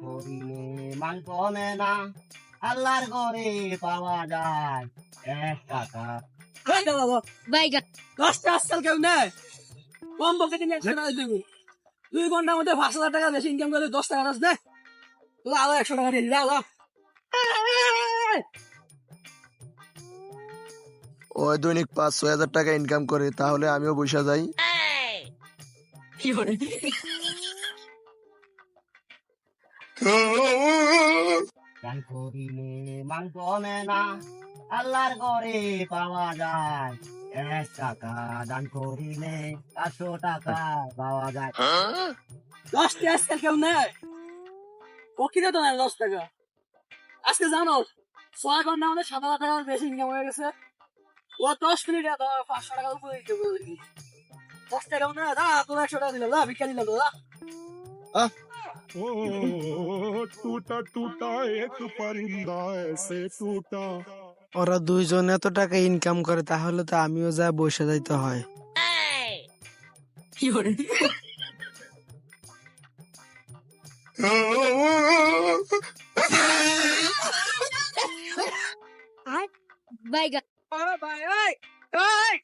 করিলে মান কমে না। আল্লাহর ঘরে পাওয়া যায় এক টাকা। এই দাও বাবা বাইগা দশটা আজকাল কেউ নেয়। কম বলতে কিনে একশো টাকা দেবো। দুই ঘণ্টার মধ্যে পাঁচ হাজার টাকা বেশি ইনকাম করে দশ টাকা রাস দে তোরা আরও একশো টাকা দিয়ে ওই দৈনিক পাঁচ ছয় হাজার টাকা ইনকাম করে তাহলে আমিও বসে যাই। কি করে গান করিলে মান কমে না আল্লাহর ঘরে পাওয়া যায় এক টাকা দান করিলে পাঁচশো টাকা পাওয়া যায় দশটা আজকাল কেউ নেয় ও তো নেয় দশ টাকা আজকে জানো ছয় ঘণ্টা আমাদের সাত হাজার টাকার বেশি ইনকাম হয়ে গেছে ও দশ মিনিটে পাঁচশো টাকা উপরে দিতে বলে দশ টাকাও না দা তোর একশো টাকা দিলাম দা ভিক্ষা দিলাম দা ओ टूटा टूटा एक परिंदा ऐसे टूटा ওরা দুইজন এত টাকা ইনকাম করে তাহলে তো আমিও যা বসে যাইতে হয় কি করে বাইগা ভাই ভাই ভাই